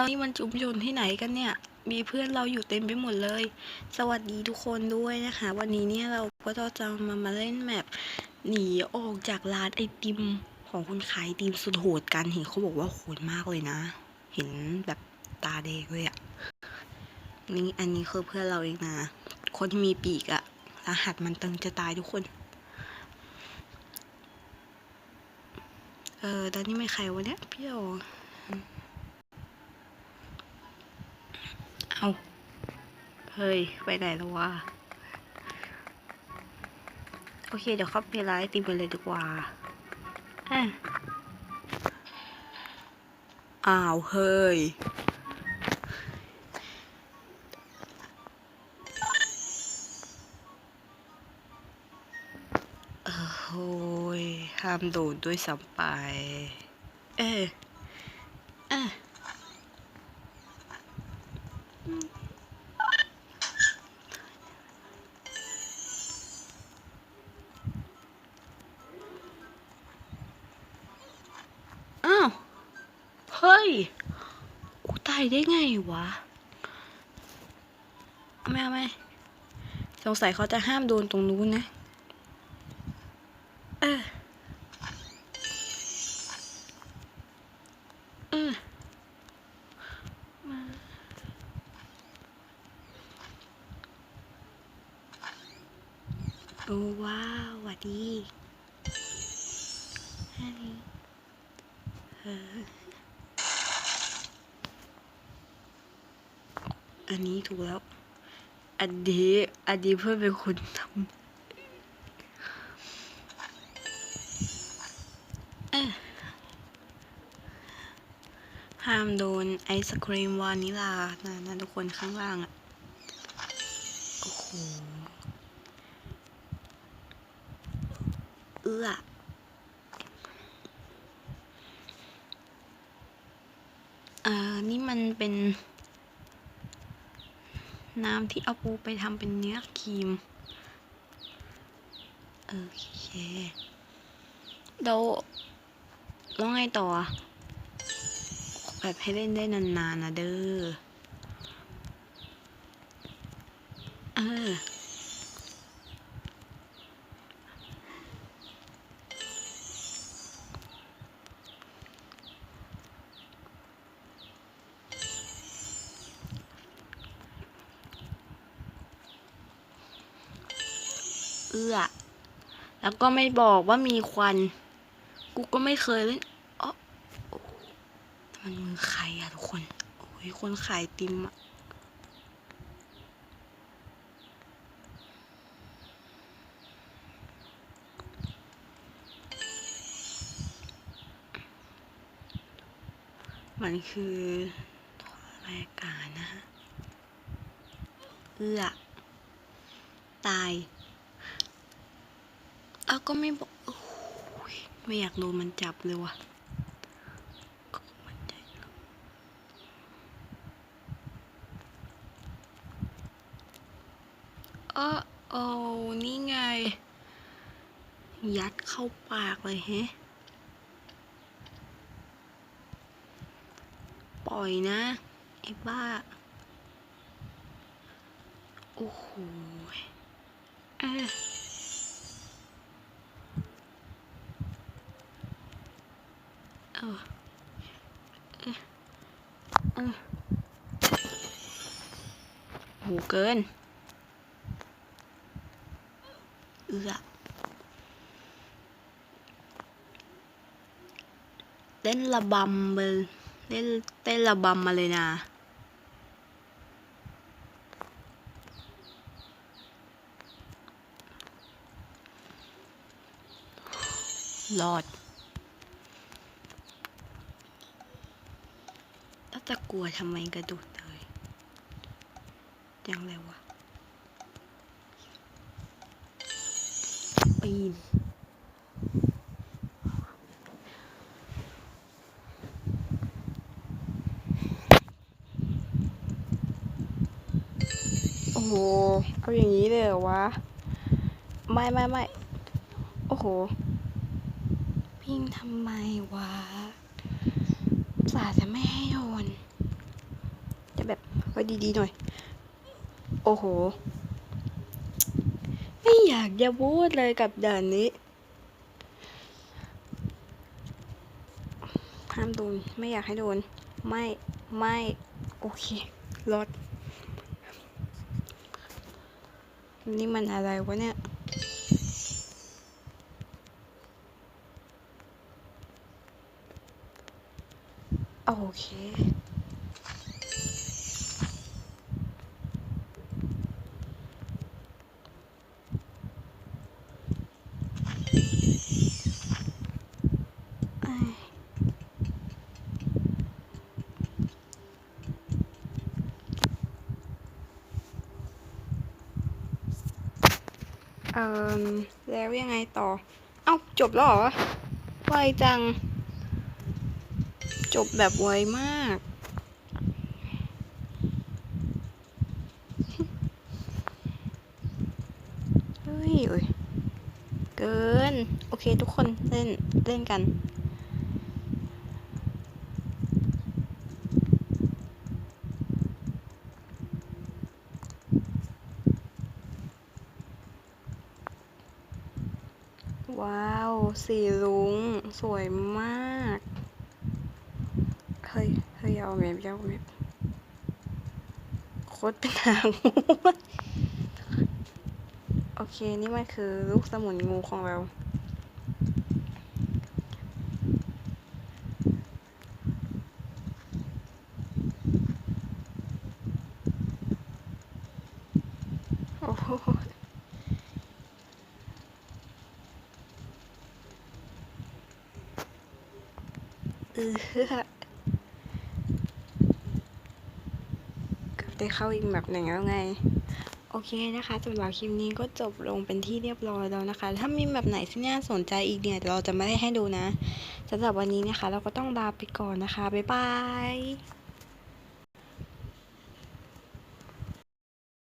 เรานี่มันชุมชนที่ไหนกันเนี่ย มีเพื่อนเราอยู่เต็มไปหมดเลย สวัสดีทุกคนด้วยนะคะ วันนี้เนี่ยเราก็จะมามาเล่นแมปหนีออกจากร้านไอติมของคนขายไอติมสุดโหดกัน เห็นเขาบอกว่าโหดมากเลยนะ เห็นแบบตาแดงเลยอะนี่อันนี้คือเพื่อนเราเองนะ คนมีปีกอะรหัสมันตึงจะตายทุกคน เออตอนนี้ไม่ใครวะเนี่ยพี่โอ เอาเฮ้ย ไปไหนแล้ววะ โอเค เดี๋ยวเข้าไปร้านไอติมกันเลยดีกว่าอะอ้าว เฮ้ยเออโหยห้ามโดนด้วยซ้ำไป เออเออ อ้าว เฮ้ย กูตายได้ไงวะเอาไหมเอาไหมสงสัยเขาจะห้ามโดนตรงนู้นนะ เออ เออโอ้ว้าวหวัดดีฮันนี่เอันนี้ถูกแล้ว อันนี้อันนี้เพื่อนเป็นคนทำห้ามโดนไอศครีมวานิลานะนะทุกคนข้างล่างอะ่ะ โอ้โห เอื้อ อ่า นี่มันเป็น น้ำที่เอาปูไปทำเป็นเนื้อครีม โอเคเดี๋ยวแล้วไงต่อ แบบให้เล่นได้นานๆนะเด้อ เออ เอื้อ แล้วก็ไม่บอกว่ามีควัน กูก็ไม่เคยเล่นอ๋อมันมือใครอะทุกคน โอ้ย คนขายติมอะมันคือรายการนะฮะ เอื้อ ตาย แล้วก็ไม่บอกไม่อยากโดนมันจับเลยว่ะเออโอ้นี่ไง ยัดเข้าปากเลยแฮะ ปล่อยนะ ไอ้บ้า โอ้โหเออ เออเออเออโหเกิน เอือเต้นระบำมาเล่นเต้นระบำมาเลยนะรอด แล้ว จะกลัวทำไมกระโดดเลยจังเลยวะปีนโอ้โห เอาอย่างนี้เลยเหรอวะ ไม่ไม่ไม่โอ้โห พิงทำไมวะสาจะไม่ให้โดน แบบไว้ดีๆหน่อย โอ้โห ไม่อยากจะพูดเลยกับด่านนี้ห้ามโดนไม่อยากให้โดน ไม่ไม่โอเครอดนี่มันอะไรวะเนี่ยโอเค ออแล้วยังไงต่อ เอ้า จบแล้วเหรอ ไวจัง จบแบบไวมาก เฮ้ยเอ้ยเกิน โอเคทุกคนเล่น เล่นกัน สีลุง สวยมาก เฮ้ย เฮ้ยเอาเมฟเอาเมฟโคตรเป็นหางงูโอเค นี่มันคือลูกสมุนงูของเรา โอ้โหเออเกือบ ได้เข้าอีกแบบหนึ่งแล้วไง โอเคนะคะสำหรับคลิปนี้ก็จบลงเป็นที่เรียบร้อยแล้วนะคะ ถ้ามีแบบไหนที่น่าสนใจอีกเนี่ยเดี๋ยวเราจะไม่ได้ให้ดูนะสำหรับวันนี้นะคะ เราก็ต้องลาไปก่อนนะคะ บ๊ายบาย